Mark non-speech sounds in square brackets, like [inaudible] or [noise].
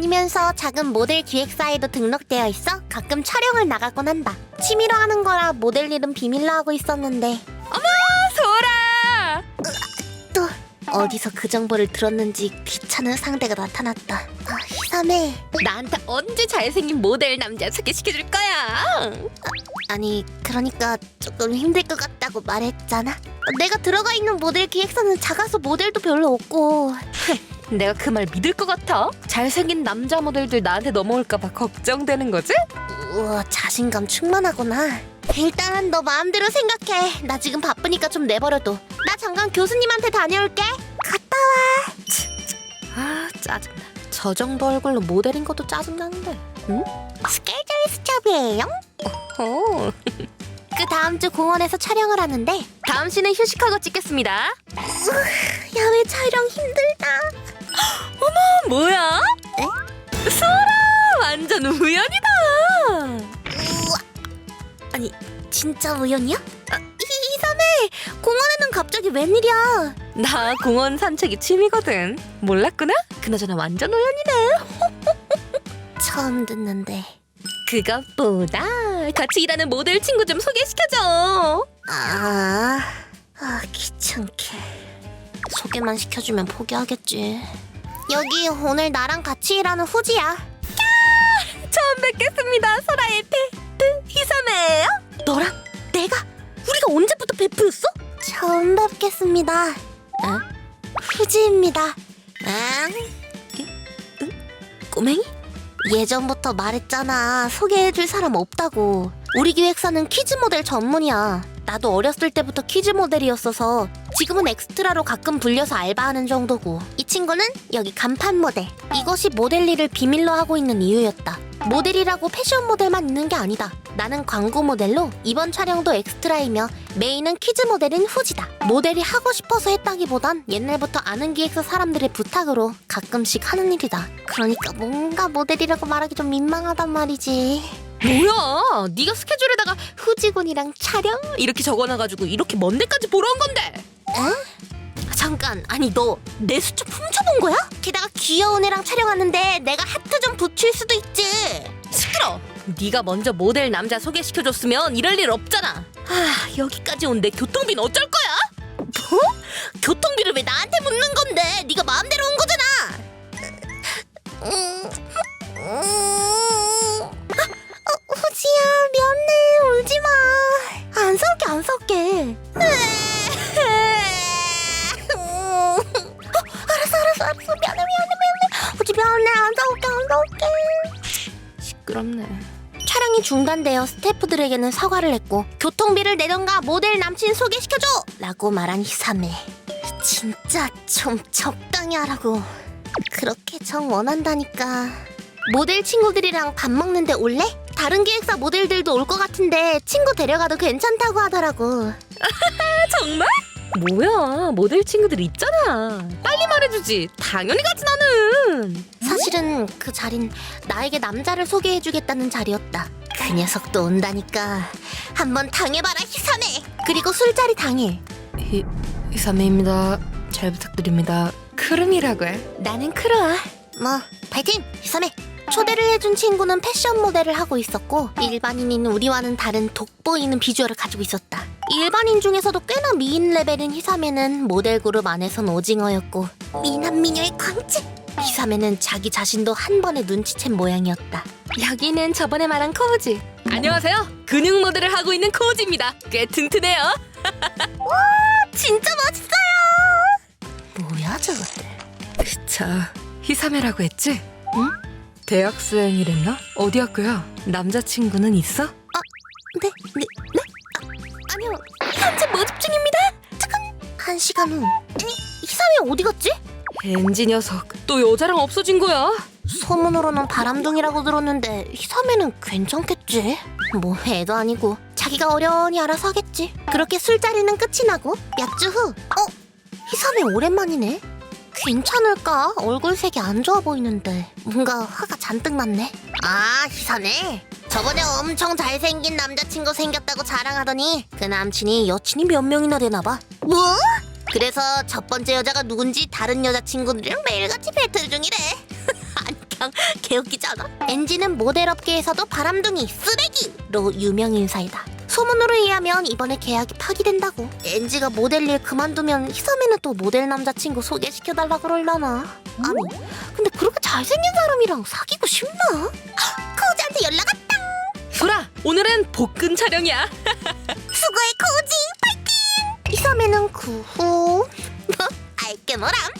다니면서 작은 모델 기획사에도 등록되어 있어 가끔 촬영을 나가곤 한다. 취미로 하는 거라 모델 일은 비밀로 하고 있었는데 소라! 또 어디서 그 정보를 들었는지 귀찮은 상대가 나타났다. 아, 희삼해. 나한테 언제 잘생긴 모델 남자 소개시켜줄 거야? 아니 그러니까 조금 힘들 것 같다고 말했잖아. 내가 들어가 있는 모델 기획사는 작아서 모델도 별로 없고 [laughs] 내가 그 말 믿을 것 같아? 잘생긴 남자 모델들 나한테 넘어올까봐 걱정되는 거지? 우와 자신감 충만하구나. 일단 너 마음대로 생각해. 나 지금 바쁘니까 좀 내버려둬. 나 잠깐 교수님한테 다녀올게. 갔다 와. 아 짜증나. 저 정도 얼굴로 모델인 것도 짜증나는데. 응? 스케줄 스톱이에요. 어. [laughs] 그 다음 주 공원에서 촬영을 하는데 다음 씨는 휴식하고 찍겠습니다. 야외 촬영 힘들다. 어, 뭐야? 소라 완전 우연이다. 우와. 아니 진짜 우연이야? 아, 이- 이삼해 공원에는 갑자기 웬일이야? 나 공원 산책이 취미거든. 몰랐구나? 그나저나 완전 우연이네. [laughs] 처음 듣는데. 그것보다 같이 일하는 모델 친구 좀 소개시켜줘. 아, 아 귀찮게. 소개만 시켜주면 포기하겠지. 여기 오늘 나랑 같이 일하는 후지야. 처음 뵙겠습니다. 소라의 페프 희삼이에요. 너랑 내가 우리가 언제부터 베프였어? 처음 뵙겠습니다. 응? 후지입니다. 응? 꼬맹이? 예전부터 말했잖아. 소개해줄 사람 없다고. 우리 기획사는 퀴즈 모델 전문이야. 나도 어렸을 때부터 퀴즈 모델이었어서 지금은 엑스트라로 가끔 불려서 알바하는 정도고. 이 친구는 여기 간판 모델. 이것이 모델 일을 비밀로 하고 있는 이유였다. 모델이라고 패션 모델만 있는 게 아니다. 나는 광고 모델로 이번 촬영도 엑스트라이며 메인은 퀴즈 모델인 후지다. 모델이 하고 싶어서 했다기보단 옛날부터 아는 기획사 사람들의 부탁으로 가끔씩 하는 일이다. 그러니까 뭔가 모델이라고 말하기 좀 민망하단 말이지. 뭐야? 네가 스케줄에다가 후지군이랑 촬영? 이렇게 적어놔가지고 이렇게 먼 데까지 보러 온 건데. 잠깐, 아니 너 내 수첩 훔쳐본 거야? 게다가 귀여운 애랑 촬영하는데 내가 하트 좀 붙일 수도 있지. 시끄러. 네가 먼저 모델 남자 소개시켜줬으면 이럴 일 없잖아. 아 여기까지 온 내 교통비는 어쩔 거야? 뭐? 교통비를 왜 나한테 묻는 건데? 네가 마음대로 온 거잖아. 음, 음. 아, 어, 후지야 미안해 울지 마. 안 싸울게 안 싸울게. 시끄럽네. 촬영이 중단되어 스태프들에게는 사과를 했고 교통비를 내던가 모델 남친 소개시켜줘! 라고 말한 희삼해 진짜 좀 적당히 하라고 그렇게 정 원한다니까 모델 친구들이랑 밥 먹는데 올래? 다른 기획사 모델들도 올 것 같은데 친구 데려가도 괜찮다고 하더라고 [laughs] 정말? 뭐야 모델 친구들 있잖아. 빨리 말해주지. 당연히 가지 나는. 사실은 그 자린 나에게 남자를 소개해주겠다는 자리였다. 그 녀석도 온다니까 한번 당해봐라 희삼해. 그리고 술자리 당일 희 희삼이입니다. 잘 부탁드립니다. 크름이라고 해. 나는 크로아. 뭐 파이팅 희삼해. 초대를 해준 친구는 패션 모델을 하고 있었고 일반인인 우리와는 다른 돋보이는 비주얼을 가지고 있었다. 일반인 중에서도 꽤나 미인 레벨인 희삼에는 모델 그룹 안에선 오징어였고 미남 미녀의 광채. 희삼에는 자기 자신도 한 번에 눈치챈 모양이었다. 여기는 저번에 말한 코우지. 안녕하세요. 근육 모델을 하고 있는 코우지입니다. 꽤 튼튼해요. [laughs] 진짜 멋있어요. 뭐야 저것들? 자, 희삼이라고 했지? 응? 대학생이랬나? 어디 학교야? 남자친구는 있어? 네, 네, 네? 아, 현재 모집 중입니다. 잠깐, 한 시간 후. 아니, 희삼이 어디 갔지? 엔지 녀석 또 여자랑 없어진 거야? 소문으로는 바람둥이라고 들었는데 희삼이는 괜찮겠지? 뭐 애도 아니고 자기가 어련히 알아서 하겠지. 그렇게 술자리는 끝이 나고 몇 주 후, 어? 희삼이 오랜만이네. 괜찮을까? 얼굴색이 안 좋아 보이는데 뭔가 화가 잔뜩 났네. 아 희삼이 저번에 엄청 잘생긴 남자친구 생겼다고 자랑하더니 그 남친이 여친이 몇 명이나 되나 봐. 뭐? 그래서 첫 번째 여자가 누군지 다른 여자친구들이랑 매일같이 배틀 중이래. [laughs] 그냥 개웃기잖아. 엔지는 모델 업계에서도 바람둥이 쓰레기로 유명 인사이다. 소문으로 의하면 이번에 계약이 파기된다고. 엔지가 모델 일 그만두면 희섬이는 또 모델 남자친구 소개시켜달라 그럴라나. 아니, 근데 그렇게 잘생긴 사람이랑 사귀고 싶나? [laughs] 아, 코지한테 연락 왔다. 소라 오늘은 복근 촬영이야 [laughs] 수고해 코지 파이팅! 희섬이는 그 후. 알게 뭐람?